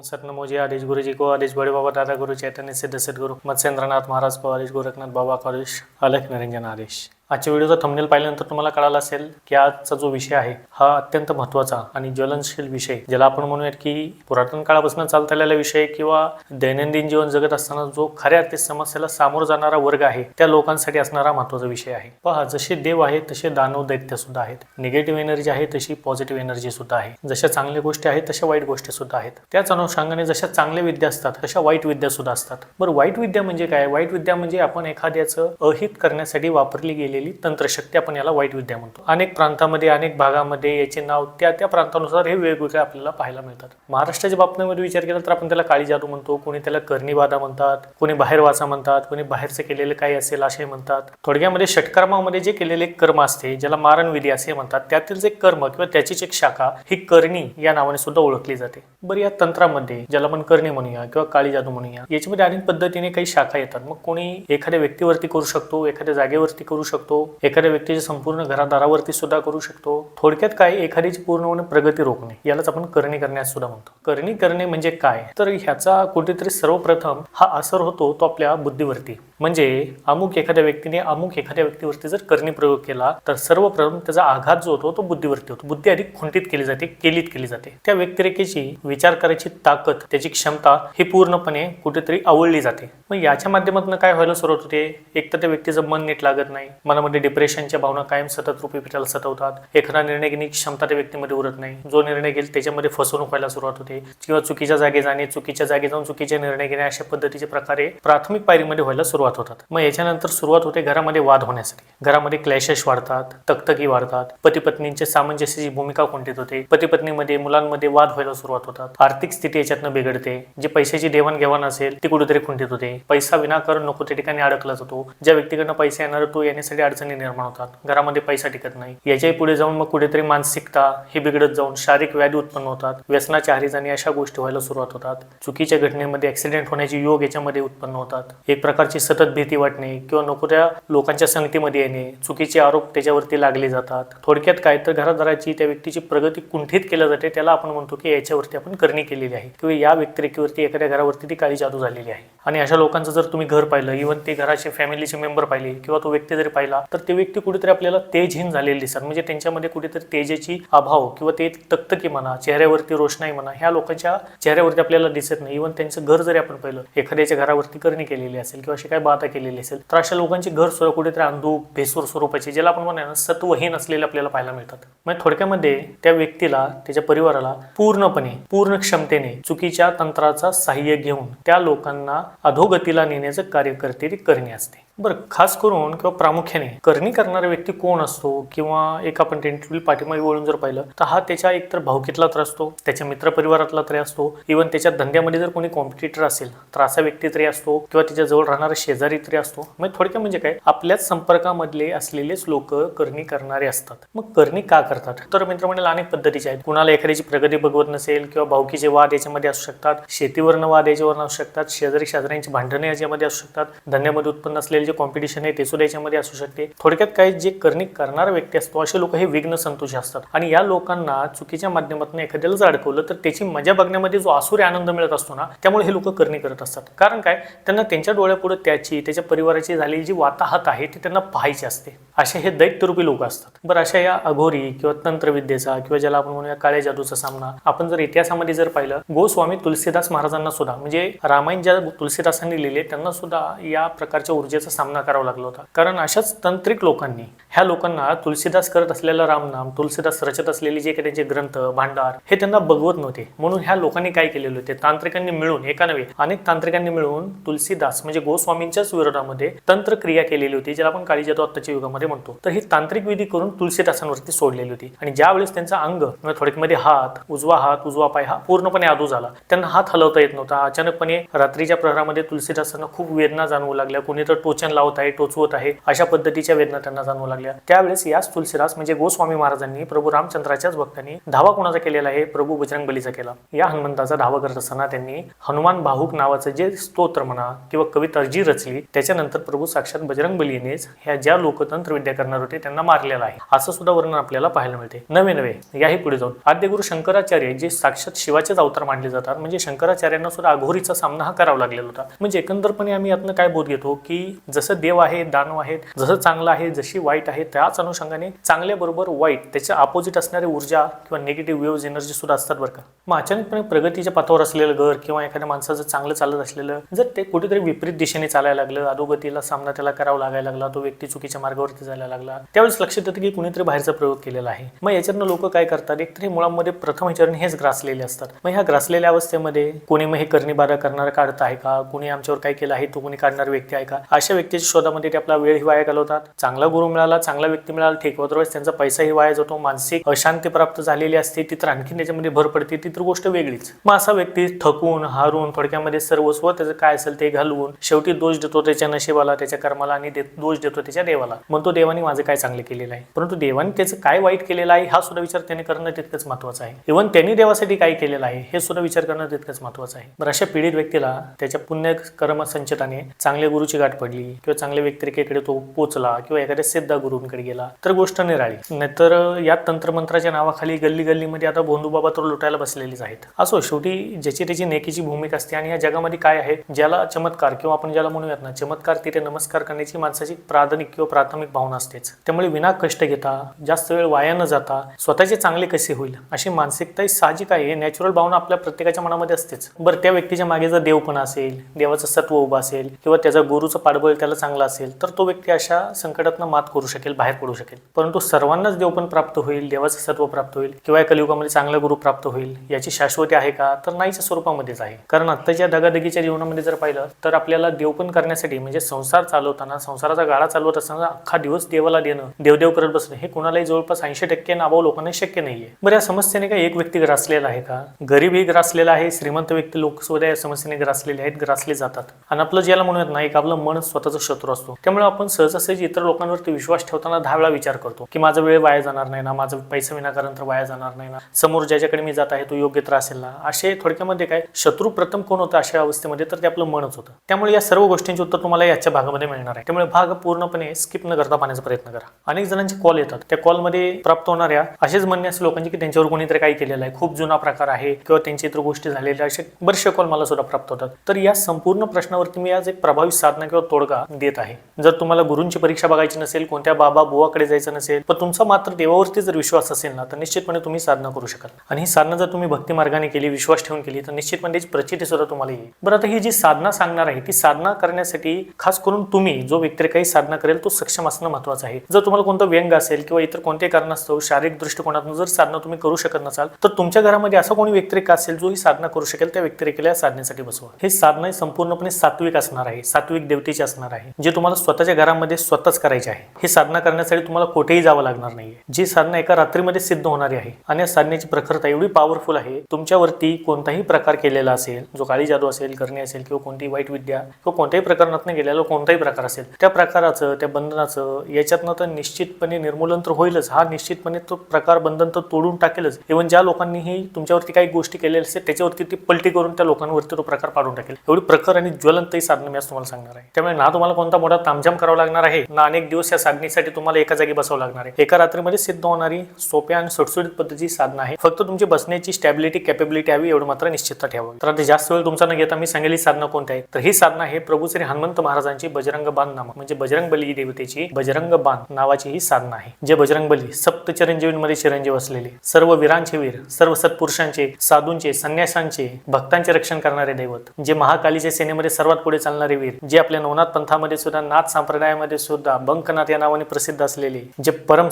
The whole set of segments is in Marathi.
ओम सतनमोजी आदेश गुरुजी को आदेश बड़े बाबा दादा गुरु चैतन्य सिद्ध सद्गुरु मत्स्येंद्रनाथ महाराज को आदेश गोरखनाथ बाबा को आदेश अलख निरंजन आदेश आजच्या व्हिडिओचा थंबनेल पाहिल्यानंतर तुम्हाला कळालं असेल की आजचा जो विषय आहे हा अत्यंत महत्त्वाचा आणि ज्वलनशील विषय ज्याला आपण म्हणूयात की पुरातन काळापासून चालत आलेला विषय किंवा दैनंदिन जीवन जगत असताना जो खऱ्या अर्थी समस्येला सामोरं जाणारा वर्ग आहे त्या लोकांसाठी असणारा महत्त्वाचा विषय आहे. पहा जसे देव आहे तसे दानव दैत्य सुद्धा आहेत. निगेटिव्ह एनर्जी आहे तशी पॉझिटिव्ह एनर्जी सुद्धा आहे. जशा चांगल्या गोष्टी आहेत तशा वाईट गोष्टी सुद्धा आहेत. त्याच अनुषंगाने जशा चांगल्या विद्या असतात तशा वाईट विद्या सुद्धा असतात. बरं वाईट विद्या म्हणजे काय? वाईट विद्या म्हणजे आपण एखाद्याचं अहित करण्यासाठी वापरली गेलेली तंत्रशक्ती आपण याला वाईट विद्या म्हणतो. अनेक प्रांतामध्ये अनेक भागामध्ये याचे नाव त्या त्या प्रांतानुसार हे वेगवेगळे आपल्याला पाहायला मिळतात. महाराष्ट्राच्या बाबतीमध्ये विचार केला तर आपण त्याला काळी जादू म्हणतो कोणी त्याला कर्णीबाधा म्हणतात कोणी बाहेर वाचा म्हणतात कोणी बाहेरचं केलेलं काही असेल असे म्हणतात. थोडक्यामध्ये षटकर्मामध्ये जे केलेले कर्म असते ज्याला मारणविधी असे म्हणतात त्यातील जे कर्म किंवा त्याचीच एक शाखा ही करणी या नावाने सुद्धा ओळखली जाते. बरं या तंत्रामध्ये ज्याला आपण करणी म्हणूया किंवा काळी जादू म्हणूया याच्यामध्ये अनेक पद्धतीने काही शाखा येतात. मग कोणी एखाद्या व्यक्तीवरती करू शकतो एखाद्या जागेवरती करू शकतो एखाद्या व्यक्तीच्या संपूर्ण घरादारावरती सुद्धा करू शकतो. थोडक्यात काय? एखाद्याची पूर्णपणे प्रगती रोखणे. यालाच आपण करणी करण्यास सुद्धा म्हणतो. करणी करणे म्हणजे काय? तर ह्याचा कुठेतरी सर्वप्रथम हा असर होतो तो आपल्या बुद्धीवरती. म्हणजे अमुक एखाद्या व्यक्तीने अमुक एखाद्या व्यक्तीवरती जर करणी प्रयोग केला तर सर्वप्रथम त्याचा आघात जो होतो तो बुद्धीवरती होतो. बुद्धी अधिक खुंटीत केली जाते केलीत केली जाते. त्या व्यक्तिरेखेची विचार करायची ताकद त्याची क्षमता ही पूर्णपणे कुठेतरी आवडली जाते. मग याच्या माध्यमातून काय व्हायला सुरुवात होते? एक तर त्या व्यक्तीचं मन नीट लागत नाही. मनामध्ये डिप्रेशनच्या भावना कायम सतत रूपी पिठाला सतवतात. एखादा निर्णय घेण्याची क्षमता त्या व्यक्तीमध्ये उरत नाही. जो निर्णय घेईल त्याच्यामध्ये फसवणूक व्हायला सुरुवात होते किंवा चुकीच्या जागे जाणे चुकीच्या जागे जाऊन चुकीचे निर्णय घेणे अशा पद्धतीचे प्रकारे प्राथमिक पायरीमध्ये व्हायला सुरुवात होतात. मग याच्यानंतर सुरुवात होते घरामध्ये वाद होण्यासाठी. घरामध्ये क्लॅशेस वाढतात तकतकी वाढतात. पती पत्नींचे सामंजस्याची भूमिका कोणतीत होते? पती पत्नीमध्ये मुलांमध्ये वाद व्हायला सुरुवात होतात. आर्थिक स्थिती याच्यातनं बिघडते. जी पैशाची देवाणघेवाण असेल ती कुठेतरी खुंटीत होते. पैसा विनाकारण नको त्या ठिकाणी अडकला जातो. ज्या व्यक्तीकडनं पैसे येणार तो येण्यासाठी अडचणी निर्माण होतात. घरामध्ये पैसा टिकत नाही. याच्याही पुढे जाऊन मग कुठेतरी मानसिकता ही बिघडत जाऊन शारीरिक व्याधी उत्पन्न होतात. व्यसनाच्या आहारी आणि अशा गोष्टी व्हायला सुरुवात होतात. चुकीच्या घटनेमध्ये ऍक्सिडेंट होण्याचे योग याच्यामध्ये उत्पन्न होतात. एक प्रकारची सतत भीती वाटणे किंवा नको त्या लोकांच्या संगतीमध्ये येणे चुकीचे आरोप त्याच्यावरती लागले जातात. थोडक्यात काय तर घरादाराची त्या व्यक्तीची प्रगती कुंठित केल्या जाते त्याला आपण म्हणतो की याच्यावरती आपण करणी केलेली आहे किंवा या व्यक्तिरेखेवरती एखाद्या घरावरती ती काळी जादू झालेली आहे. आणि अशा लोकांचं जर तुम्ही घर पाहिलं इव्हन ते घराचे फॅमिलीचे मेंबर पाहिले किंवा तो व्यक्ती जरी पाहिला तर ते व्यक्ती कुठेतरी आपल्याला तेजहीन झालेले दिसतात. म्हणजे त्यांच्यामध्ये कुठेतरी तेजेची अभाव किंवा ते तक्तकी म्हणा चेहऱ्यावरती रोषणाई म्हणा ह्या लोकांच्या चेहऱ्यावरती आपल्याला दिसत नाही. इव्हन त्यांचं घर जरी आपण पाहिलं एखाद्याच्या घरावरती करणी केलेली असेल किंवा अशी काय बाधा केलेली असेल तर अशा लोकांची घर सुद्धा कुठेतरी अंधूक भेसूर स्वरूपाचे ज्याला आपण म्हणा ना सत्वहीन असलेले आपल्याला पाहायला मिळतात. म्हणजे थोडक्यामध्ये त्या व्यक्तीला त्याच्या परिवाराला पूर्णपणे पूर्ण क्षमतेने चुकीच्या तंत्राचा सहाय्य घेऊन त्या लोकांना अधोगतीला नेण्याचं कार्य करते ती करणी असते. बरं खास करून किंवा प्रामुख्याने करणी करणारा व्यक्ती कोण असतो किंवा एक आपण टेंटिव्ह पाठीमागे वळून जर पाहिलं तर हा त्याच्या एकतर भावकीतला तर असतो त्याच्या मित्रपरिवारातला तरी असतो. इव्हन त्याच्या धंद्यामध्ये जर कोणी कॉम्पिटिटर असेल तर असा व्यक्ती तरी असतो किंवा त्याच्याजवळ राहणारा शेजारी तरी असतो. म्हणजे थोडक्यात म्हणजे काय? आपल्याच संपर्कामधले असलेलेच लोक करणी करणारे असतात. मग करणी का करतात? तर मित्र मित्रमंडळ अनेक पद्धतीचे आहेत. कुणाला एखाद्याची प्रगती बघवत नसेल किंवा भावकीचे वाद याच्यामध्ये असू शकतात शेतीवरनं वाद याच्यावरनं असू शकतात शेजारी शेजाऱ्यांची भांडणे याच्यामध्ये असू शकतात धंद्यामध्ये उत्पन्न असलेले जे कॉम्पिटिशन आहे ते सुद्धा याच्यामध्ये असू शकतात. शकते थोडक्यात काय जे करणी करणारा व्यक्ती असतो असे लोक हे विघ्न संतोषी असतात. आणि या लोकांना चुकीच्या माध्यमातून एखाद्याला अडकवलं तर त्याची मजा बघण्यामध्ये जो आसुरी आनंद मिळत असतो ना त्यामुळे हे लोक करणी करत असतात. कारण काय? त्यांना त्यांच्या डोळ्यापुढे त्याची त्याच्या परिवाराची झालेली जी वाताहत आहे ती त्यांना पाहायची असते. असे हे दैत्यरूपी लोक असतात. बरं अशा या अघोरी किंवा तंत्रविद्येचा किंवा ज्याला आपण म्हणूया काळ्या जादूचा सामना आपण जर इतिहासामध्ये जर पाहिलं गोस्वामी तुलसीदास महाराजांना सुद्धा म्हणजे रामायण ज्या तुलसीदासांनी लिहिले त्यांना सुद्धा या प्रकारच्या ऊर्जेचा सामना करावा लागला होता. कारण अशाच तांत्रिक लोकांनी. ह्या लोकांना तुलसीदास करत असलेलं रामनाम तुलसीदास रचत असलेले जे काही त्यांचे ग्रंथ भांडार हे त्यांना बघवत नव्हते. म्हणून ह्या लोकांनी काय केलेले होते? तांत्रिकांनी मिळून एका नव्हे अनेक तांत्रिकांनी मिळून तुलसीदास म्हणजे गोस्वामींच्याच विरोधामध्ये तंत्रक्रिया केलेली होती ज्याला आपण काळी जातो आत्ताच्या युगामध्ये म्हणतो. तर ही तांत्रिक विधी करून तुलसीदासांवरती सोडलेली होती. आणि ज्यावेळेस त्यांचा अंग म्हणजे थोडक्यामध्ये हात उजवा हात उजवा पाय हा पूर्णपणे आदू झाला. त्यांना हात हलवता येत नव्हता. अचानकपणे रात्रीच्या प्रहरामध्ये तुलसीदासांना खूप वेदना जाणवू लागल्या. कोणी तर टोचन लावत आहे टोचवत आहे अशा पद्धतीच्या वेदना त्यांना जाणवू लागल्या. त्यावेळेस याच तुलसीरास म्हणजे गोस्वामी महाराजांनी प्रभू रामचंद्राच्याच भक्तांनी धावा कोणाचा केलेला आहे? प्रभू बजरंग बलीचा केला. या हनुमंताचा धावा करत असताना त्यांनी हनुमान भाऊक नावाचं जे स्तोत्र म्हणा किंवा कविता जी रचली रचली त्याच्यानंतर प्रभू साक्षात बजरंग बलीनेच ह्या ज्या लोकतंत्र विद्या करणार होते त्यांना मारलेला आहे. असं सुद्धा वर्णन आपल्याला पाहायला मिळते. नवे नवे याही पुढे जाऊन. आद्यगुरु शंकराचार्य जे साक्षात शिवाचेच अवतार मानले जातात म्हणजे शंकराचार्यांना सुद्धा अघोरीचा सामना हा करावा लागलेला होता. म्हणजे एकंदरपणे आम्ही यातनं काय बोध घेतो की जसं देव आहे दानव आहेत जसं चांगलं आहे जशी वाईट आहे त्याच अनुषंगाने चांगल्याबरोबर वाईट त्याच्या अपोजिट असणारी ऊर्जा किंवा निगेटिव्ह वेव्ज एनर्जी सुद्धा असतात बरं का. मग अचानकपणे प्रगतीच्या पथावर असलेलं घर किंवा एखाद्या माणसाचं चांगलं चालत असलेलं जर ते कुठेतरी विपरीत दिशेने चालायला लागलं अधोगतीला सामना त्याला करावा लागायला लागला तो व्यक्ती चुकीच्या मार्गावरती जायला लागला त्यावेळेस लक्षात येतं की कुणीतरी बाहेरचा प्रयोग केलेला आहे. मग याच्यातनं लोक काय करतात? एकतरी मुळामध्ये प्रथम ह्याच्यावर हेच ग्रासलेले असतात. मग ह्या ग्रासलेल्या अवस्थेमध्ये कोणी मग हे करणीबारा करणारा काढत आहे का? कोणी आमच्यावर काय केलं आहे? तो कोणी काढणार व्यक्ती आहे का? अशा व्यक्तीच्या शोधामध्ये ते आपला वेळही वाया होतात. चांगला गुरु मिळाला चांगला व्यक्ती मिळाला ठीक. अदरवाईज त्यांचा पैसाही वाया जातो मानसिक अशांती प्राप्त झालेली असते ती तर आणखीन त्याच्यामध्ये भर पडते ती तर गोष्ट वेगळीच. मग असा व्यक्ती थकून हारून थोडक्यामध्ये सर्वस्व त्याचं काय असेल ते घालवून शेवटी दोष देतो त्याच्या नशिबाला त्याच्या कर्माला आणि दोष देतो त्याच्या देवाला. म्हणतो देवाने माझं काय चांगलं केलेलं आहे? परंतु देवाने त्याचं काय वाईट केलेलं आहे हा सुद्धा विचार त्याने करणं तितकंच महत्वाचं आहे. इव्हन त्यांनी देवासाठी काय केलेलं आहे हे सुद्धा विचार करणं तितकंच महत्वाचं आहे. बरं अशा पीडित व्यक्तीला त्याच्या पुण्य कर्म संचताने चांगल्या गुरुची गाठ पडली किंवा चांगल्या व्यक्तिरेखेकडे तो पोचला किंवा एखाद्या सिद्ध गुरुंकडे गेला तर गोष्ट निराळी. नाहीतर या तंत्रमंत्राच्या नावाखाली गल्ली गल्लीमध्ये आता भोंदूबाबा तर लुटायला बसलेलीच आहेत. असो शेवटी ज्याची त्याची नेकीची भूमिका असते आणि या जगामध्ये काय आहे ज्याला चमत्कार किंवा आपण ज्याला म्हणूयात ना चमत्कार तिथे नमस्कार करण्याची माणसाची प्राधानिक किंवा प्राथमिक भावना असतेच. त्यामुळे विना कष्ट घेता जास्त वेळ वाया न जाता स्वतःचे चांगले कसे होईल अशी मानसिकता ही साहजिक आहे नॅचरल भावना आपल्या प्रत्येकाच्या मनामध्ये असतेच. बरं त्या व्यक्तीच्या मागे जर देवपणा असेल देवाचं सत्व उभं असेल किंवा त्याचा गुरुचं पाठबळ त्याला चांगलं असेल तर तो व्यक्ती अशा संकटातनं मात करू शकेल बाहेर पडू शकेल. परंतु सर्वांनाच देवपण प्राप्त होईल देवाचं सत्व प्राप्त होईल किंवा या कलियुगामध्ये चांगला गुरु प्राप्त होईल याची शाश्वती आहे का? तर नाहीच्या स्वरूपामध्येच आहे. कारण आत्ताच्या दगादगीच्या जीवनामध्ये जर पाहिलं तर आपल्याला देवपण करण्यासाठी म्हणजे संसार चालवताना संसाराचा गाळा चालवत असताना अख्खा दिवस देवाला देणं देवदेव करत बसणं हे कुणालाही जवळपास ऐंशी टक्के नाभाव लोकांना शक्य नाहीये. बरं या समस्येने काय एक व्यक्ती ग्रासलेला आहे का? गरीबही ग्रासलेला आहे श्रीमंत व्यक्ती लोक सुद्धा या समस्येने ग्रासलेले आहेत ग्रासले जातात. आणि आपलं ज्याला म्हणूयात ना एक आपलं मन स्वतःचा शत्रू असतो. त्यामुळे आपण सहज सहजासहजी इतर लोकांवरती विश्वास ठेवताना दहा वेळा विचार करतो की माझा वेळ वाया जाणार नाही ना माझं पैसा विनाकारण तर वाया जाणार नाही ना समोर ज्याच्याकडे मी जात आहे तो योग्य तर असेल ना असे थोडक्यामध्ये काय शत्रू प्रथम कोण होतं अशा अवस्थेमध्ये तर ते आपलं मनच होतं. त्यामुळे या सर्व गोष्टींचे उत्तर तुम्हाला याच्या भागामध्ये मिळणार आहे. त्यामुळे भाग पूर्णपणे स्किप न करता पाहण्याचा प्रयत्न करा. अनेक जणांचे कॉल येतात त्या कॉलमध्ये प्राप्त होणाऱ्या असेच म्हणणे असे लोकांचे की त्यांच्यावर कोणीतरी काही केलेलं आहे खूप जुना प्रकार आहे किंवा त्यांची इतर गोष्टी झालेल्या असे बरेचसे कॉल मला सुद्धा प्राप्त होतात. तर या संपूर्ण प्रश्नावरती मी आज एक प्रभावी साधना किंवा तोडगा देत आहे. जर तुम्हाला गुरूंची परीक्षा बघायची नसेल कोणत्या बाबा बुवाकडे जायचं नसेल पण तुमचा मात्र देवावरती जर विश्वास असेल ना तर निश्चितपणे तुम्ही साधना करू शकाल. आणि ही साधना जर तुम्ही भक्ती मार्गाने केली विश्वास ठेवून केली तर निश्चितपणे प्रचिती सुद्धा तुम्हाला येईल. बरं आता ही जी साधना सांगणार आहे ती साधना करण्यासाठी खास करून तुम्ही जो व्यक्ती काही साधना करेल तो सक्षम असणं महत्वाचं आहे. जर तुम्हाला कोणतं व्यंग असेल किंवा इतर कोणत्याही कारणास्तव शारीरिक दृष्टिकोनातून जर साधना तुम्ही करू शकत नसाल तर तुमच्या घरामध्ये असा कोणी व्यक्तिरेखा असेल जो ही साधना करू शकेल त्या व्यक्तिरेखेला या साधनेसाठी बसवा. हे साधना ही संपूर्णपणे सात्विक असणार आहे सात्विक देवतेची असणार आहे जे तुम्हाला स्वतःच्या घरामध्ये स्वतःच करायची आहे. ही साधना करण्यासाठी तुम्हाला कुठेही जावं लागणार नाही जी साधना एका रात्रीमध्ये सिद्ध होणारी आहे आणि या साधनेची प्रखरता एवढी पॉवरफुल आहे तुमच्यावरती कोणताही प्रकार केलेला असेल जो काळी जादू असेल करणे असेल किंवा कोणतीही वाईट विद्या किंवा कोणत्याही प्रकरणातून गेलेला कोणताही प्रकार असेल त्या प्रकाराचं त्या बंधनाचं याच्यातनं तर निश्चितपणे निर्मूलन तर होईलच. हा निश्चितपणे तो प्रकार बंधन तर तोडून टाकेलच. इव्हन ज्या लोकांनीही तुमच्यावरती काही गोष्टी केलेल्या असतील त्याच्यावरती ती पलटी करून त्या लोकांवरती तो प्रकार पाडून टाकेल. एवढी प्रखर आणि ज्वलंत ही साधनं मी आज तुम्हाला सांगणार आहे. त्यामुळे ना तुम्हाला कोणता मोठा तामझाम करावा लागणार आहे ना अनेक दिवस या साधनेसाठी तुम्हाला एका जागी बसावं लागणार आहे. एका रात्रीमध्ये सिद्ध होणारी सोप्या आणि सुटसुटीत पद्धतीची साधना आहे फक्त तुमची बसण्याची स्टॅबिलिटी कॅपेबिलिटी हवी एवढं मात्र निश्चितता ठेवावी. तर आता जास्त वेळ तुमचा न घेता मी सांगेल साधना कोणती आहे तर ही साधना आहे प्रभू श्री हनुमंत महाराजांची बजरंग बाण नाम म्हणजे बजरंग बली देवतेची बजरंग बाण नावाची ही साधना आहे जे बजरंग बली सप्त चिरंजीवींमध्ये चिरंजीव असलेले सर्व वीरांचे वीर सर्व सत्पुरुषांचे साधूंचे संन्यासांचे भक्तांचे रक्षण करणारे दैवत जे महाकालीच्या सेनेमध्ये सर्वात पुढे चालणारे वीर जे आपल्या नवनाथ पंथामध्ये सुद्धा नाथ संप्रदायामध्ये सुद्धा बंकनाथ या नावाने प्रसिद्ध असलेले जे परम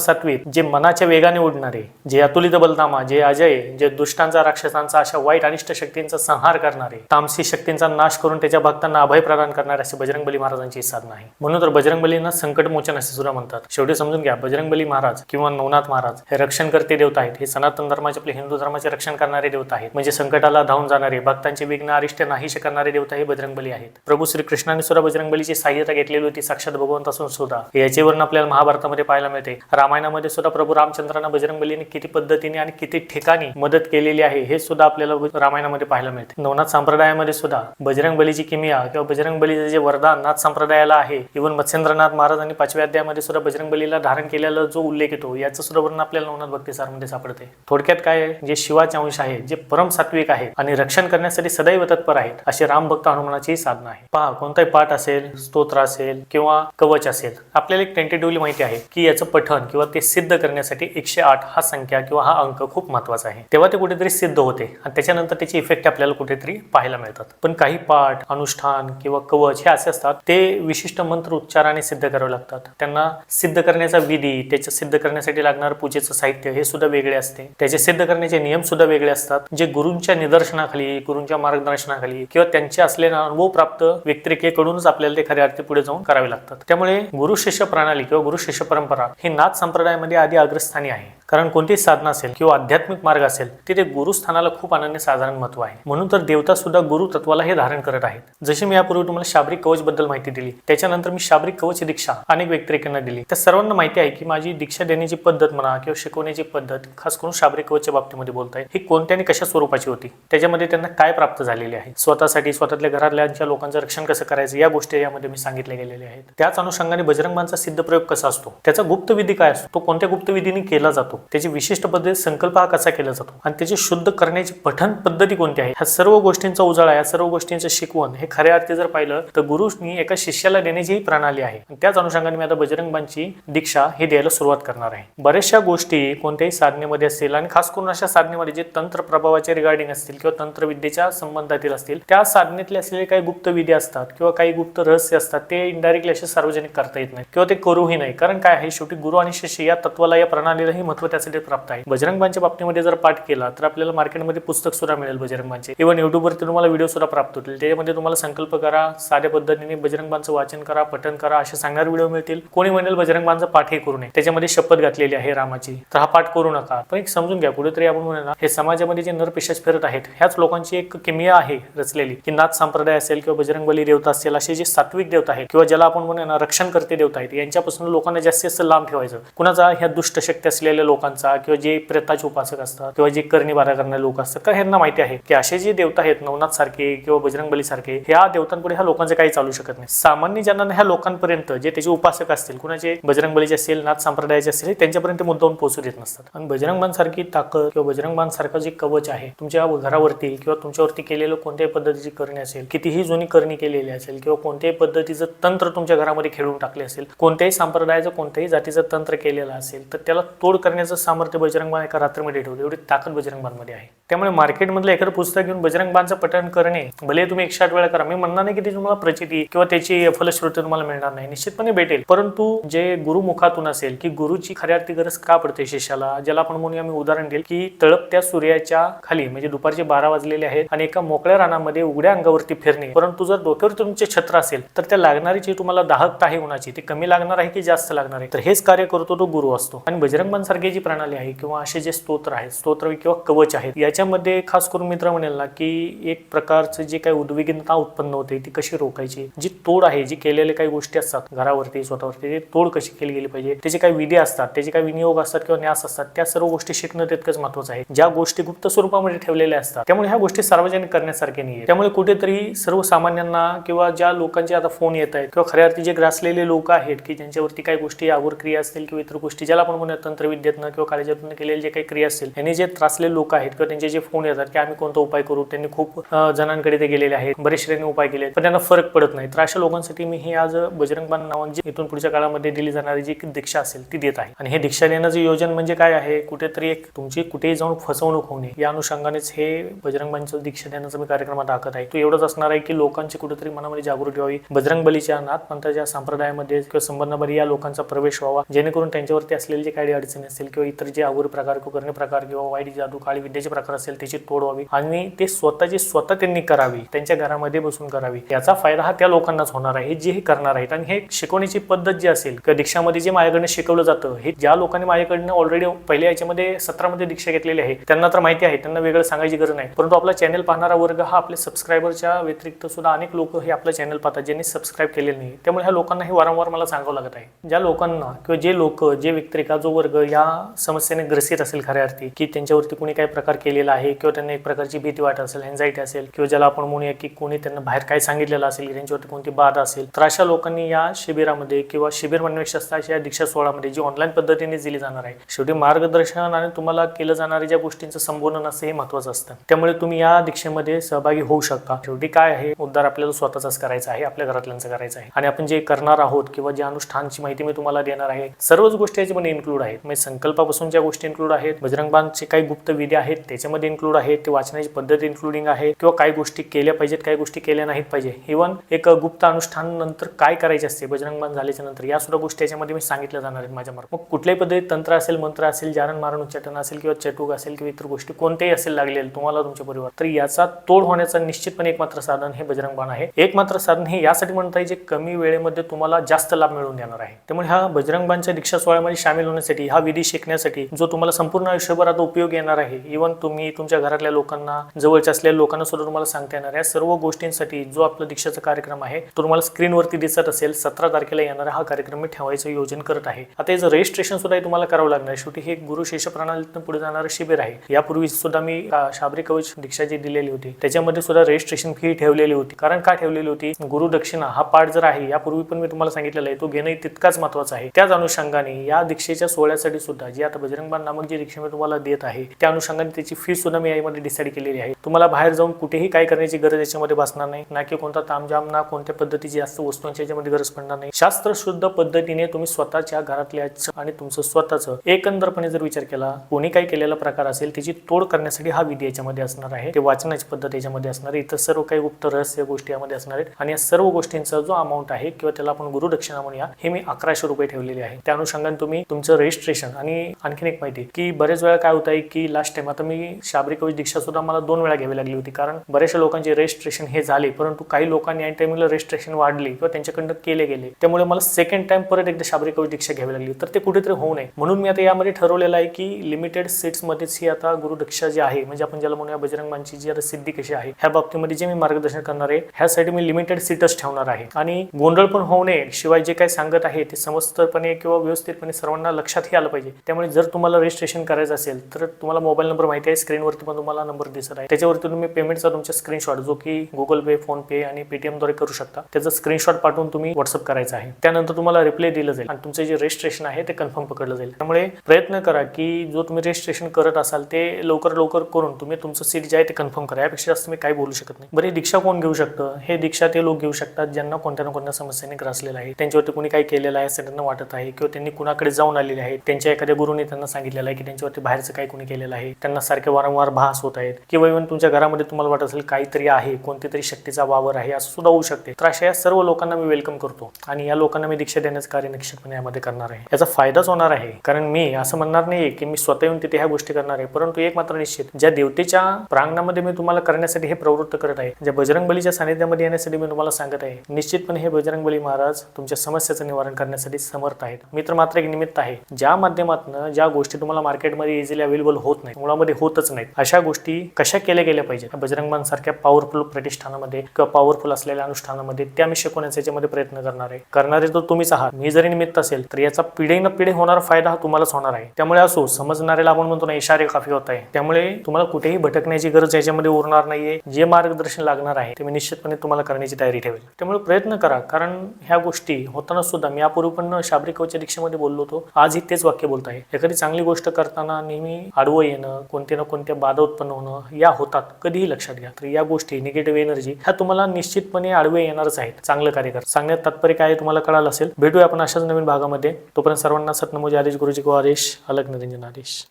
जे मनाच्या वेगाने उडणारे जे अतुलित बलधामा जे अजय जे दुष्टांचा राक्षसांचा अशा वाईट अनिष्ट शक्तींचा संहार करणारे तामसी शक्तींचा नाश करून त्याच्या भक्तांना अभय प्रदान करणारे असे बजरंगबली महाराजांची साधना आहे. म्हणून तर बजरंगबलींना संकट मोचन असे सुद्धा म्हणतात. शेवटी समजून घ्या बजरंगबली महाराज किंवा नवनाथ महाराज हे रक्षण करते देवता आहेत. हे सनातन धर्माचे आपले हिंदू धर्माचे रक्षण करणारे देवता आहेत. म्हणजे संकटाला धावून जाणारे भक्तांचे विघ्न अरिष्ट नाहीशे करणारे देवता हे बजरंगबली आहेत. प्रभू श्रीकृष्णाने सुद्धा बजरंगबलीची सहाय्यता घेतलेली होती. साक्षात भगवंत असून सुद्धा याचे वर्ण आपल्याला महाभारतामध्ये पाहायला मिळते. रामायणामध्ये सुद्धा प्रभू रामचंद्रांना बजरंगबलीने किती पद्धतीने आणि किती ठिकाणी मदत केलेली आहे हे सुद्धा आपल्याला रामायणामध्ये पाहायला मिळते. नवनाथ संप्रदायामध्ये सुद्धा बजरंग बलीची किमिया किंवा बजरंग बलीचे जे वरदान नाथ संप्रदायाला आहे इव्हन मत्स्येंद्रनाथ महाराज आणि पाचव्या अध्यायामध्ये सुद्धा बजरंग बलीला धारण केलेला जो उल्लेख येतो याचं सुद्धा वर्णन आपल्याला नवनाथ भक्तीसारमध्ये सापडते. थोडक्यात काय आहे? जे शिवाचे अंश आहे जे परम सात्विक आहे आणि रक्षण करण्यासाठी सदैव तत्पर आहेत असे रामभक्त हनुमानाची साधना आहे. पहा कोणताही पाठ असेल स्तोत्र असेल किंवा कवच असेल आपल्याला एक टेंटेटिव्हली माहिती आहे की याचं पठन किंवा ते सिद्ध करण्यासाठी एकशे आठ हा संख्या किंवा हा अंक खूप महत्त्वाचा आहे. तेव्हा ते कुठेतरी सिद्ध होते आणि त्याच्यानंतर त्याचे इफेक्ट आपल्याला कुठेतरी पाहायला मिळतात. पण काही पाठ अनुष्ठान किंवा कवच हे असे असतात ते विशिष्ट मंत्र उच्चाराने सिद्ध करावे लागतात. त्यांना सिद्ध करण्याचा विधी त्याचं सिद्ध करण्यासाठी लागणारं पूजेचं साहित्य हे सुद्धा वेगळे असते. त्याचे सिद्ध करण्याचे नियम सुद्धा वेगळे असतात. जे गुरूंच्या निदर्शनाखाली गुरूंच्या मार्गदर्शनाखाली किंवा त्यांचे असलेल्या अनुभव प्राप्त व्यक्तिरेखेकडूनच आपल्याला ते खऱ्या अर्थी पुढे जाऊन करावे लागतात. त्यामुळे गुरु शिष्य प्रणाली किंवा गुरु शिष्य परंपरा ही नाथ संप्रदायामध्ये आधी अग्रस्थानी आहे. कारण कोणतीही साधना असेल किंवा आध्यात्मिक मार्ग असेल तिथे गुरुस्थानाला खूप अनन्य साधारण महत्त्व आहे. म्हणून तर देवता सुद्धा गुरु तत्वाला हे धारण करत आहेत. जशी मी यापूर्वी तुम्हाला शाब्रिक कवच बद्दल माहिती दिली त्याच्यानंतर मी शाब्रिक कवच दीक्षा अनेक व्यक्तिरेखांना दिली. त्या सर्वांना माहिती आहे की माझी दीक्षा देण्याची पद्धत म्हणा किंवा शिकवण्याची पद्धत खास करून शाब्रिक कवचच्या बाबतीमध्ये बोलत आहे ही कोणत्या आणि कशा स्वरूपाची होती? त्याच्यामध्ये त्यांना काय प्राप्त झालेले आहे? स्वतःसाठी स्वतःतल्या घरातल्या लोकांचं रक्षण कसं करायचं या गोष्टी यामध्ये मी सांगितल्या गेलेल्या आहेत. त्याच अनुषंगाने बजरंगबांचा सिद्ध प्रयोग कसा असतो? त्याचा गुप्त विधी काय असतो? तो कोणत्या गुप्त विधीने केला जातो? त्याची विशिष्ट पद्धती संकल्प हा कसा केला जातो? आणि त्याचे शुद्ध करण्याची पठण पद्धती कोणती आहे? ह्या सर्व गोष्टींचा उजाळा या सर्व गोष्टींचं शिकवण हे खऱ्या अर्थी जर पाहिलं तर गुरुनी एका शिष्याला देण्याची ही प्रणाली आहे. त्याच अनुषंगाने मी आता बजरंगबांची दीक्षा हे द्यायला सुरुवात करणार आहे. बऱ्याचशा गोष्टी कोणत्याही साधनेमध्ये असतील आणि खास करून अशा साधनेमध्ये जे तंत्र प्रभावाचे रिगार्डिंग असतील किंवा तंत्रविद्येच्या संबंधातील असतील त्या साधनेतले असलेले काही गुप्त विधी असतात किंवा काही गुप्त रहस्य असतात ते इनडायरेक्टली असे सार्वजनिक करता येत नाही किंवा ते करूही नाही. कारण काय आहे शेवटी गुरु आणि शिष्य या तत्वाला या प्रणालीलाही महत्त्व त्यासाठी प्राप्त आहे. बजरंगबांच्या बाबतीमध्ये जर पाठ केला तर आपल्याला मार्केटमध्ये पुस्तक सुद्धा मिळेल बजरंगबांचे इव्हन युट्यूबवरती तुम्हाला व्हिडिओ सुद्धा प्राप्त होतील. त्याच्यामध्ये तुम्हाला संकल्प करा साध्या पद्धतीने बजरंगबांचं वाचन करा पठन करा असे सांगणारे व्हिडिओ मिळतील. कोणी म्हणेल बजरंगबांचा पाठही करू नये. त्याच्यामध्ये शपथ घातलेली आहे रामाची. तर हा पाठ करू नका. पण एक समजून घ्या कुठेतरी आपण म्हणू ना हे समाजामध्ये जे नरपिशाच फिरत आहेत ह्याच लोकांची एक किमिया आहे रचलेली. की नाथ संप्रदाय असेल किंवा बजरंगबली देवता असेल असे जे सात्विक देवता आहेत किंवा ज्याला आपण म्हणूया रक्षण करते देवता आहेत यांच्यापासून लोकांना जास्तीत जास्त लांब ठेवायचं. कुणाचा ह्या दुष्ट शक्ती असलेल्या लोकांचा किंवा जे प्रेताचे उपासक असतात किंवा जे करणी बारा करणारे लोक असतात का ह्यांना माहिती आहे की असे जे देवता आहेत नवनाथ सारखे किंवा बजरंगबली सारखे ह्या देवतांपुढे ह्या लोकांचं काही चालू शकत नाही. सामान्य ज्यांना ह्या लोकांपर्यंत जे त्याचे उपासक असतील कुणाचे बजरंगबलीचे असेल नाथ संप्रदायाचे असेल त्यांच्यापर्यंत मुद्दाहून पोहोचू देत नसतात. आणि बजरंगबांसारखी ताकद किंवा बजरंगबांसारखं जे कवच आहे तुमच्या घरावरती किंवा तुमच्यावरती केलेलं कोणत्याही पद्धतीची करणी असेल कितीही जुनी करणी केलेली असेल किंवा कोणत्याही पद्धतीचं तंत्र तुमच्या घरामध्ये खेळून टाकले असेल कोणत्याही संप्रदायाचं कोणत्याही जातीचं तंत्र केलेलं असेल तर त्याला तोड करण्याचं सामर्थ्य बजरंगबाण एका रात्रीमध्ये ठेवलं एवढी ताकद बजरंगबांमध्ये आहे. त्यामुळे मार्केटमधलं एखादं पुस्तक घेऊन बजरंगबांचं पठण करणे भले तुम्ही एकशे आठ वेळा करा. मी म्हणणार नाही की ती तुम्हाला प्रचिती किंवा त्याची फलश्रुती तुम्हाला मिळणार नाही. निश्चितपणे भेटेल. परंतु जे गुरुमुखातून असेल की गुरुची खऱ्या अर्थी गरज का पडते शिष्याला ज्याला आपण म्हणूया मी उदाहरण देईल की तळपत्या सूर्याच्या खाली म्हणजे दुपारचे बारा वाजलेले आहेत आणि एका मोकळ्या रानामध्ये उघड्या अंगावरती फिरणे. परंतु जर डोक्यावर तुमचे छत्र असेल तर त्या लागणारी जी तुम्हाला दाहकता आहे उन्हाची ते कमी लागणार आहे की जास्त लागणार आहे? तर हेच कार्य करतो तो गुरु असतो. आणि बजरंगबांसारखी जी प्रणाली आहे किंवा असे जे स्तोत्र आहेत स्तोत्र किंवा कवच आहेत याच्यामध्ये खास करून मित्र म्हणेल ना की एक प्रकारचं जे काही उद्विग्नता उत्पन्न होते ती कशी रोखायची? जी तोड आहे जी केलेले काही गोष्टी असतात घरावरती स्वतःवरती ते तोड कशी केली गेली पाहिजे? त्याचे काही विधी असतात त्याचे काही विनियोग असतात किंवा न्यास असतात त्या सर्व गोष्टी शिकणं तितकंच महत्वाचं आहे. ज्या गोष्टी गुप्त स्वरूपामध्ये ठेवलेल्या असतात त्यामुळे ह्या गोष्टी सार्वजनिक करण्यासारखे नाही त्यामुळे कुठेतरी सर्वसामान्यांना किंवा ज्या लोकांचे आता फोन येत आहेत किंवा खऱ्या अर्थी जे ग्रासलेले लोक आहेत की ज्यांच्यावरती काही गोष्टी आवर क्रिया असतील किंवा इतर गोष्टी ज्याला आपण म्हणूया तंत्रविद्येतनं किंवा काळजातून केलेले जे काही क्रिया असतील यांनी जे त्रासले लोक आहेत किंवा त्यांचे जे फोन येतात की आम्ही कोणता उपाय करू? त्यांनी खूप जणांकडे ते गेलेले आहेत. बरेचसे त्यांनी उपाय केले पण त्यांना फरक पडत नाही. तर अशा लोकांसाठी मी ही आज बजरंगबान नावांची इथून पुढच्या काळामध्ये दिली जाणारी जी दीक्षा असेल ती देत आहे. आणि हे दीक्षा देण्याचं योजन म्हणजे काय आहे? कुठेतरी एक तुमची कुठेही जाऊन फसवणूक होणे. या अनुषंगानेच हे बजरंगबांचं दीक्षा देण्याचा मी कार्यक्रमात आखत आहे. तो एवढंच असणार आहे की लोकांची कुठेतरी मनामध्ये जागृती व्हावी. बजरंग बलीच्या नाथ पंथाच्या समुदायामध्ये किंवा संबंधामध्ये या लोकांचा प्रवेश व्हावा. जेणेकरून त्यांच्यावरती असलेले जे काही अडचणी असतील किंवा इतर जे आवर प्रकार किंवा प्रकार किंवा वाईट जादू काळी विद्येचे प्रकार असेल त्याची तोड व्हावी आणि ते स्वतःची स्वतः त्यांनी करावी त्यांच्या घरामध्ये बसून करावी. याचा फायदा हा त्या लोकांनाच होणार आहे जे हे करणार आहेत. आणि हे शिकवण्याची पद्धत जी असेल किंवा दीक्षामध्ये जे माझ्याकडनं शिकवलं जातं हे ज्या लोकांनी माझ्याकडनं ऑलरेडी पहिल्या याच्यामध्ये सत्रामध्ये दीक्षा घेतलेली आहे त्यांना तर माहिती आहे त्यांना वेगळं सांगायची गरज नाही. परंतु आपला चॅनल पाहणारा वर्ग हा आपल्या सबस्क्रायबरच्या व्यतिरिक्त सुद्धा अनेक लोक हे आपलं चॅनल पाहतात ज्यांनी सबस्क्राईब केलेलं नाही. त्यामुळे ह्या लोकांना हे वारंवार मला सांगावं लागत आहे. ज्या लोकांना किंवा जे लोक जे व्यक्तिरेखा जो वर्ग या समस्येने ग्रसित असेल खऱ्या अर्थी की त्यांच्यावरती कोणी काही प्रकार केलेला आहे किंवा त्यांना एक प्रकारची भीती वाटत असेल एन्झायटी असेल किंवा ज्याला आपण म्हणूया की कोणी त्यांना बाहेर काय सांगितलेलं असेल त्यांच्यावरती कोणती बाधा असेल तर अशा लोकांनी या शिबिरामध्ये किंवा शिबिर म्हणण्यापेक्षा अशा या दीक्षा सोहळामध्ये जी ऑनलाईन पद्धतीने दिली जाणार आहे शेवटी मार्गदर्शन आणि तुम्हाला केलं जाणाऱ्या ज्या गोष्टींचं संबोधन असतं हे महत्वाचं असतं. त्यामुळे तुम्ही या दीक्षेमध्ये सहभागी होऊ शकता. शेवटी काय आहे? उद्धार आपल्याला स्वतःचाच करायचा आहे आपल्या घरातल्यांचं करायचं आहे. आणि आपण जे करणार आहोत किंवा ज्या अनुष्ठानची माहिती मी तुम्हाला देणार आहे सर्वच गोष्टी याच्यामध्ये इन्क्लूड आहेत. म्हणजे संकल्पापासून ज्या गोष्टी इन्क्लूड आहेत बजरंग बांधचे काही गुप्त विधी आहेत त्याच्यामध्ये इन्क्लूड आहेत ते वाचण्याची पद्धत इन्क्लुडिंग आहे किंवा काही गोष्टी केल्या पाहिजेत काही गोष्टी केल्या नाहीत पाहिजे. इव्हन एक गुप्त अनुष्ठान नंतर काय करायचे असते बजरंग बांध झाल्याच्यानंतर या सुद्धा गोष्टी याच्यामध्ये मी सांगितल्या जाणार आहेत माझ्या मग कुठल्याही पद्धतीत तंत्र असेल मंत्र असेल जारण मारण उच्चाटन असेल किंवा चटूक असेल किंवा इतर गोष्टी कोणत्याही असेल लागलेले तुम्हाला तुमच्या परिवार तर याचा तोड होण्याचा निश्चितपणे एकमात्र साधन हे बजरंग बाण आहे. एकमात्र साधन हे यासाठी म्हणता येईल जे कमी वेळेमध्ये तुम्हाला जास्त लाभ मिळून देणार आहे. त्यामुळे ह्या बजरंगबांच्या दीक्षा सोहळ्यामध्ये सामील होण्यासाठी हा विधी शिकण्यासाठी जो तुम्हाला संपूर्ण आयुष्यभर आता उपयोग येणार आहे इव्हन तुम्ही तुमच्या घरातल्या लोकांना जवळच्या असलेल्या लोकांना सुद्धा तुम्हाला सांगता येणार या सर्व गोष्टींसाठी जो आपला दीक्षाचा कार्यक्रम आहे तो तुम्हाला स्क्रीनवरती दिसत असेल सतरा तारखेला येणारा हा कार्यक्रम मी ठेवायचं योजन करत आहे. आता याचं रजिस्ट्रेशन सुद्धा तुम्हाला करावं लागणार आहे. शेवटी हे गुरु शिष्य प्रणालीतून पुढे जाणारं शिबिर आहे. यापूर्वी सुद्धा मी शाबरी कवच दीक्षा जी दिलेली होती. त्याच्यामध्ये सुद्धा रजिस्ट्रेशन फी ठेवलेली होती. कारण का ठेवलेली होती? गुरु दक्षिणा हा पाठ जर आहे यापूर्वी पण मी तुम्हाला सांगितलेलं आहे तो घेणं तितकाच महत्त्वाचा आहे. त्याच अनुषंगाने या दीक्षेच्या सोहळ्यासाठी सुद्धा जी आता बजरंगबाण नामक जी दीक्षा मी तुम्हाला देत आहे त्या अनुषंगाने त्याची फी सुद्धा मी यामध्ये डिसाईड केलेली आहे. तुम्हाला बाहेर जाऊन कुठेही काय करण्याची गरज याच्यामध्ये भासणार नाही ना की कोणता तामजाम ना कोणत्या पद्धतीची जास्त वस्तूंची याच्यामध्ये गरज पडणार नाही. शास्त्रशुद्ध पद्धतीने तुम्ही स्वतःच्या घरातल्या आणि तुमचं स्वतःचं एकंदरपणे जर विचार केला कोणी काही केलेला प्रकार असेल त्याची तोड करण्यासाठी हा विधी याच्यामध्ये असणार आहे. ते वाचनाची पद्धत याच्यामध्ये असणार आहे. इतर सर्व काही गुप्त रहस्य गोष्टी यामध्ये असणार आहेत. आणि या सर्व गोष्टींचा जो अमाऊंट आहे किंवा त्याला आपण गुरुदक्षिणा म्हणूया हे मी अकराशे रुपये ठेवलेले आहे. त्या अनुषंगाने तुम्ही तुमचं रजिस्ट्रेशन आणि आणखीन एक माहिती की बरेच वेळा काय होत आहे की लास्ट टाइम आता मी शाबरी कवच दीक्षा सुद्धा मला दोन वेळा घ्यावी लागली होती कारण बऱ्याचशा लोकांचे रजिस्ट्रेशन हे झाले परंतु काही लोकांनी या टाइमला रजिस्ट्रेशन वाढली किंवा त्यांच्याकडनं केले गेले. त्यामुळे मला सेकंड टाइम परत एकदा शाबरी कवच दीक्षा घ्यावी लागली. तर ते कुठेतरी होऊ नये. म्हणून मी आता यामध्ये ठरवलेलं आहे की लिमिटेड सीट्स मध्येच ही आता गुरुदक्षा जी आहे म्हणजे आपण ज्याला म्हणूया बजरंग मानची जी आता सिद्धी कशी आहे ह्या बाबतीमध्ये जे मी मार्गदर्शन करणार आहे ह्यासाठी मी लिमिटेड सीटच ठेवणार आहे. आणि गोंधळ पण होऊ नये शिवाय जे काही सांगत आहे ते समस्तपणे किंवा व्यवस्थितपणे सर्वांना लक्षातही आलं पाहिजे. त्यामुळे जर तुम्हाला रजिस्ट्रेशन करायचं असेल तर तुम्हाला मोबाईल नंबर माहिती आहे. स्क्रीनवरती पण तुम्हाला नंबर दिसत आहे. त्याच्यावरती तुम्ही पेमेंटचा तुमचा स्क्रीनशॉट जो की गुगल पे फोन पे आणि पेटीएमद्वारे करू शकता. त्याचा स्क्रीनशॉट पाठवून तुम्ही व्हॉट्सअप करायचा आहे. त्यानंतर तुम्हाला रिप्लाय दिलं जाईल आणि तुमचं जे रजिस्ट्रेशन आहे ते कन्फर्म पकडलं जाईल. त्यामुळे प्रयत्न करा की जो तुम्ही रजिस्ट्रेशन करत असाल ते लवकर लवकर करून तुम्ही तुमचं सीट जे आहे ते कन्फर्म करा. यापेक्षा जास्त मी काय बोलू शकत नाही. बरं दीक्षा कोण घेऊ शकतं? हे दीक्षा ते लोक घेऊ शकतात ज्यांना कोणत्या ना कोणत्या समस्येने बसलेला आहे. त्यांच्यावरती कोणी काही केलेलं आहे असं त्यांना वाटत आहे किंवा त्यांनी कुणाकडे जाऊन आलेले आहेत. त्यांच्या एखाद्या गुरुने त्यांना सांगितलेलं आहे की त्यांच्यावरती बाहेरचं काही कोणी केलेलं आहे. त्यांना सारखे वारंवार भास होत आहेत. किंवा इव्हन तुमच्या घरामध्ये तुम्हाला वाटत असेल काहीतरी आहे कोणती तरी शक्तीचा वावर आहे असं सुद्धा होऊ शकते. तर अशा या सर्व लोकांना मी वेलकम करतो आणि या लोकांना मी दीक्षा देण्याचं कार्य निश्चितपणे यामध्ये करणार आहे. याचा फायदाच होणार आहे. कारण मी असं म्हणणार नाही की मी स्वतः येऊन तिथे ह्या गोष्टी करणार आहे. परंतु एक मात्र निश्चित ज्या देवतेच्या प्रांगणामध्ये मी तुम्हाला करण्यासाठी हे प्रवृत्त करत आहे ज्या बजरंगबलीच्या सानिध्यामध्ये येण्यासाठी मी तुम्हाला सांगत आहे निश्चितपणे हे बजरंगबली महाराज महाराज तुमच्या समस्याचं निवारण करण्यासाठी समर्थ आहेत. मी तर मात्र एक निमित्त आहे. ज्या माध्यमातून ज्या गोष्टी तुम्हाला मार्केटमध्ये इझिली अवेलेबल होत नाही मुळामध्ये होतच नाहीत अशा गोष्टी कशा केल्या गेल्या पाहिजेत? बजरंग सारख्या पॉवरफुल प्रतिष्ठानामध्ये किंवा पॉवरफुल असलेल्या अनुष्ठानामध्ये त्या मी शिकवण्याचा याच्यामध्ये प्रयत्न करणार आहे. करणारे तर तुम्हीच आहात. मी जरी निमित्त असेल तर याचा पिढी न पिढी होणारा फायदा हा तुम्हालाच होणार आहे. त्यामुळे असो समजणाऱ्याला आपण म्हणतो ना इशारे काफी होत आहे. त्यामुळे तुम्हाला कुठेही भटकण्याची गरज याच्यामध्ये उरणार नाहीये. जे मार्गदर्शन लागणार आहे ते मी निश्चितपणे तुम्हाला करण्याची तयारी ठेवेल. त्यामुळे प्रयत्न करा कारण ह्या गोष्टी होताना सुद्धा मी यापूर्वी पण शाबरी कवच्या दीक्षेमध्ये बोललो होतो. आजही तेच वाक्य बोलत आहे. एखादी चांगली गोष्ट करताना नेहमी आडवं येणं कोणत्या ना कोणत्या बाधा उत्पन्न होणं या होतात. कधीही लक्षात घ्या. तर या गोष्टी निगेटिव्ह एनर्जी ह्या तुम्हाला निश्चितपणे आडवे येणारच आहेत. चांगलं कार्य कर. सांगण्यात तात्पर्य काय तुम्हाला कळालं असेल? भेटूया आपण अशाच नवीन भागामध्ये. तोपर्यंत सर्वांना सतनमोजी आदेश गुरुजी को आदेश अलग निरंजन आदेश